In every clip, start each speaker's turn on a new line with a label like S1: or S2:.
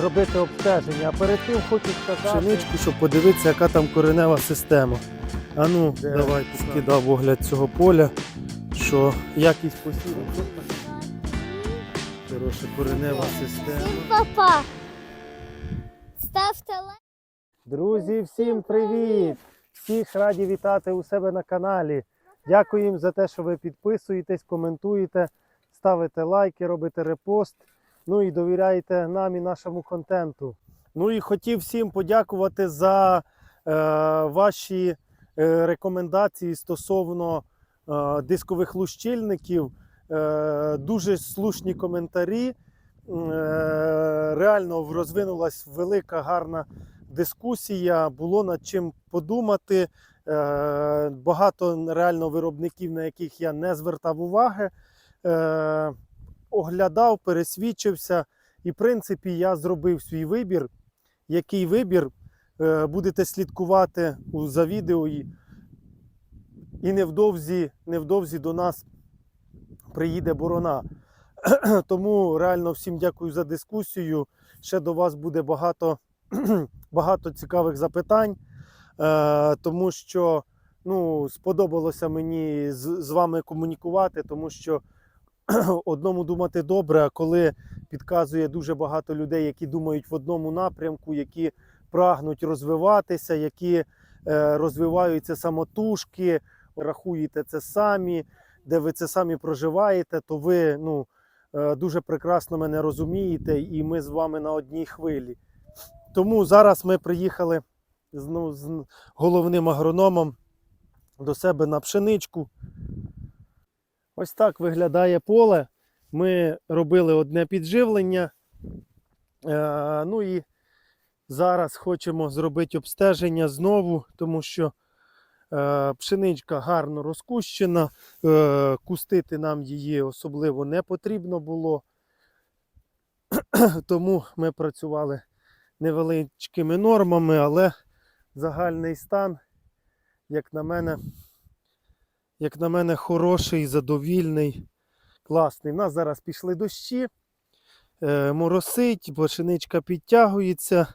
S1: зробити обстеження. А перед тим хочу сказати пшеничку, щоб подивитися, яка там коренева система. А ну,
S2: Де?
S1: давай скидав огляд цього поля, що якість посіву. Хороша коренева система.
S3: Всім папа. Ставте лайк.
S1: Друзі, всім привіт! Всіх раді вітати у себе на каналі. Дякую їм за те, що ви підписуєтесь, коментуєте, ставите лайки, робите репост. Ну і довіряєте нам і нашому контенту. Ну і хотів всім подякувати за е, ваші е, рекомендації стосовно е, дискових лущильників. Е, дуже слушні коментарі. Е, реально розвинулась велика гарна дискусія, було над чим подумати. Е, Багато реально виробників, на яких я не звертав уваги, е, оглядав, пересвідчився. І, в принципі, я зробив свій вибір. Який вибір е, будете слідкувати за відео, і, невдовзі, невдовзі до нас приїде борона. Тому реально всім дякую за дискусію. Ще до вас буде багато багато цікавих запитань, е, тому що ну, сподобалося мені з вами комунікувати, тому що одному думати добре, а коли підказує дуже багато людей, які думають в одному напрямку, які прагнуть розвиватися, які е, розвиваються самотужки, рахуєте це самі, де ви це самі проживаєте, то ви ну, е, дуже прекрасно мене розумієте, і ми з вами на одній хвилі. Тому зараз ми приїхали ну, з головним агрономом до себе на пшеничку. Ось так виглядає поле. Ми робили одне підживлення. Е, ну і зараз хочемо зробити обстеження знову, тому що е, пшеничка гарно розкущена. Е, кустити нам її особливо не потрібно було. Тому ми працювали невеличкими нормами, але загальний стан, як на мене, як на мене, хороший, задовільний, класний. У нас зараз пішли дощі, е, моросить, пшеничка підтягується,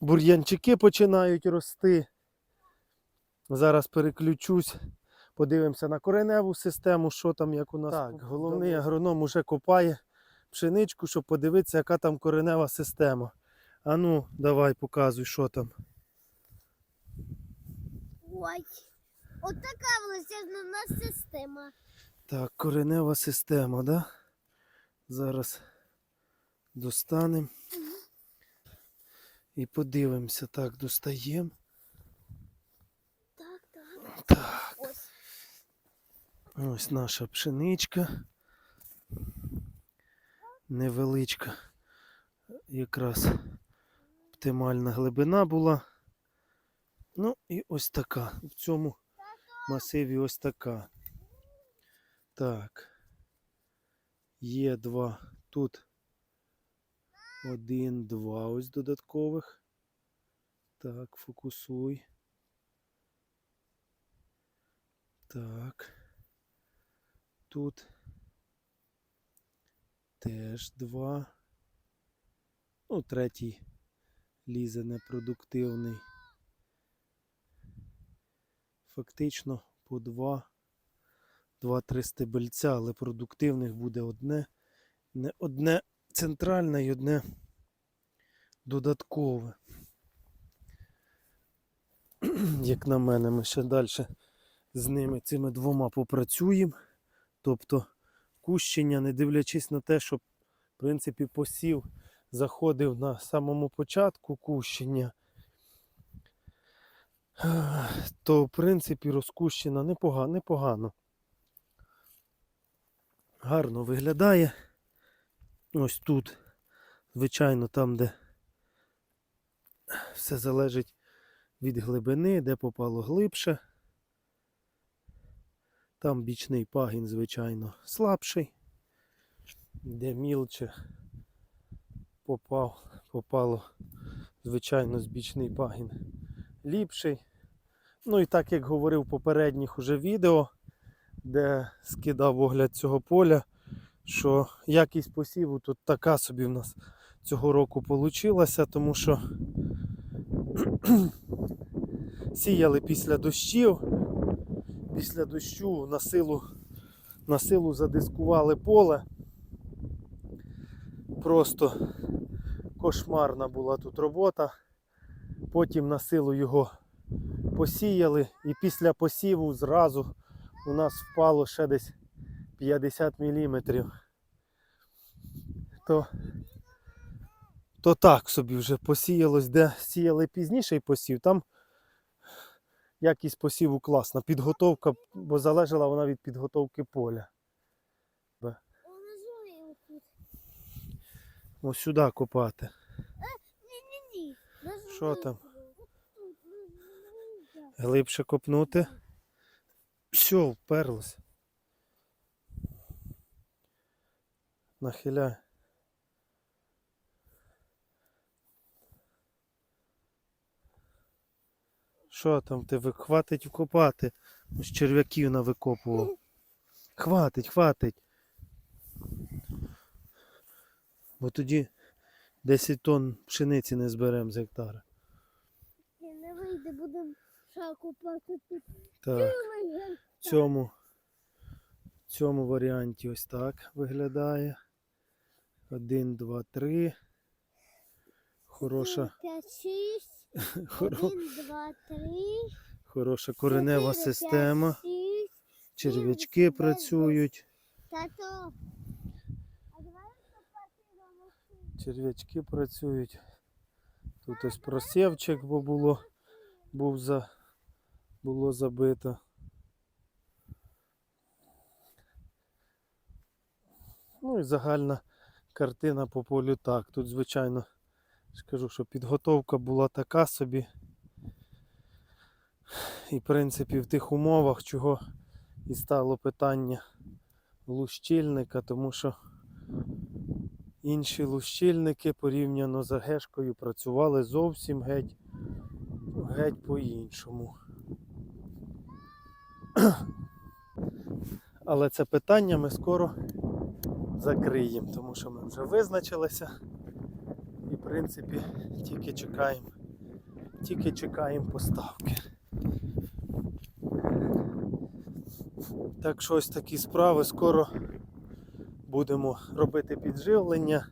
S1: бур'янчики починають рости. Зараз переключусь, подивимося на кореневу систему, що там, як у нас. Так, головний агроном уже копає пшеничку, щоб подивитися, яка там коренева система. А ну, давай показуй, що там.
S3: Ой. От така величезна в нас система.
S1: Так, коренева система, да? Зараз достанемо. І подивимося. Так, достаємо.
S3: Так, так.
S1: Так,
S3: Ось.
S1: ось наша пшеничка. Невеличка. Якраз оптимальна глибина була. Ну і ось така. В цьому масиві ось така. Так. Є два. Тут один, два ось додаткових. Так, фокусуй. Так. Тут теж два. Ну, третій лізе непродуктивний. Фактично по два. Два-три стебельця, але продуктивних буде одне. Не одне центральне і одне додаткове. Як на мене, ми ще далі з ними цими двома попрацюємо. Тобто кущення, не дивлячись на те, що в принципі посів заходив на самому початку кущення, то в принципі розкущена непогано. непогано. Гарно виглядає. Ось тут, звичайно, там, де все залежить від глибини, де попало глибше. Там бічний пагін, звичайно, слабший, де мілче попав, попало, звичайно, з бічний пагін ліпший. Ну і так як говорив в попередніх уже відео, де скидав огляд цього поля, що якість посіву тут така собі в нас цього року получилася, тому що сіяли після дощів. Після дощу на силу, на силу задискували поле. Просто кошмарна була тут робота. Потім на силу його посіяли, і після посіву зразу у нас впало ще десь 50 мм. То, то так собі вже посіялось, де сіяли пізніший посів, там якість посіву класна. Підготовка, бо залежала вона від підготовки поля. Ось сюди копати. Що там?
S3: Тут, ну, ну, так.
S1: Глибше копнути. Все, вперлось. Нахиляй. Що там ти хватить вкопати? Ось черв'яків навикопував. Хватить, хватить. Бо тоді 10 тонн пшениці не зберемо з гектара.
S3: Ще купати тут.
S1: Так. В цьому, в цьому варіанті ось так виглядає. Один, два, три. Хороша,
S3: П'ять, шість.
S1: хоро,
S3: Один, два, три.
S1: хороша коренева
S3: чотири,
S1: система.
S3: п'ять, шість.
S1: Черв'ячки працюють.
S3: Тато. А давай копати його.
S1: Черв'ячки працюють. Тут ось просівчик, бо було, був за, було забито. Ну і загальна картина по полю так. Тут, звичайно, ж кажу, що підготовка була така собі. І, в принципі, в тих умовах, чого і стало питання лущильника, тому що інші лущильники порівняно з Агешкою працювали зовсім геть, геть по-іншому. Але це питання ми скоро закриємо, тому що ми вже визначилися і, в принципі, тільки чекаємо, тільки чекаємо поставки. Так що ось такі справи скоро будемо робити підживлення.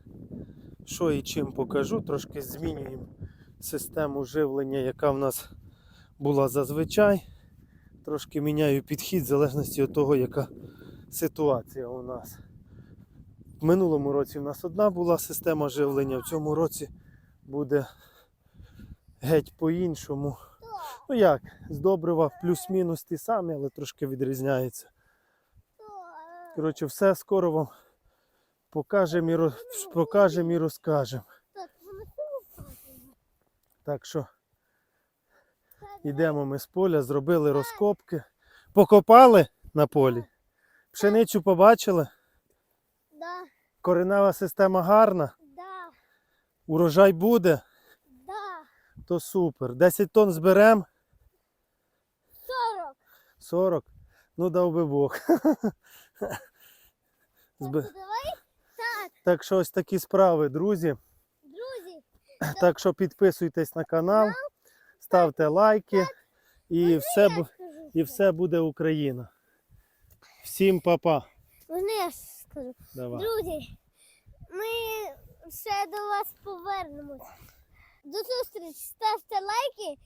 S1: Що і чим покажу, трошки змінюємо систему живлення, яка в нас була зазвичай. Трошки міняю підхід в залежності від того, яка ситуація у нас. В минулому році в нас одна була система живлення, в цьому році буде геть по-іншому. Ну як, з добрива плюс-мінус ті самі, але трошки відрізняється. Коротше, все скоро вам покажемо і, роз- покажемо і розкажемо.
S3: Так
S1: що йдемо ми з поля, зробили розкопки. Покопали на полі. Пшеницю побачили.
S3: Да,
S1: Коренева система гарна.
S3: да,
S1: Урожай буде,
S3: да.
S1: то супер. 10 тонн зберемо,
S3: Сорок.
S1: 40. Ну дав би Бог.
S3: Так. Так,
S1: Так що ось такі справи, друзі.
S3: друзі.
S1: Так що підписуйтесь на канал, ставте лайки і все, і все буде Україна. Всім па-па.
S3: Вони я скажу.
S1: Давай.
S3: Друзі, ми ще до вас повернемось. До зустрічі. Ставте лайки.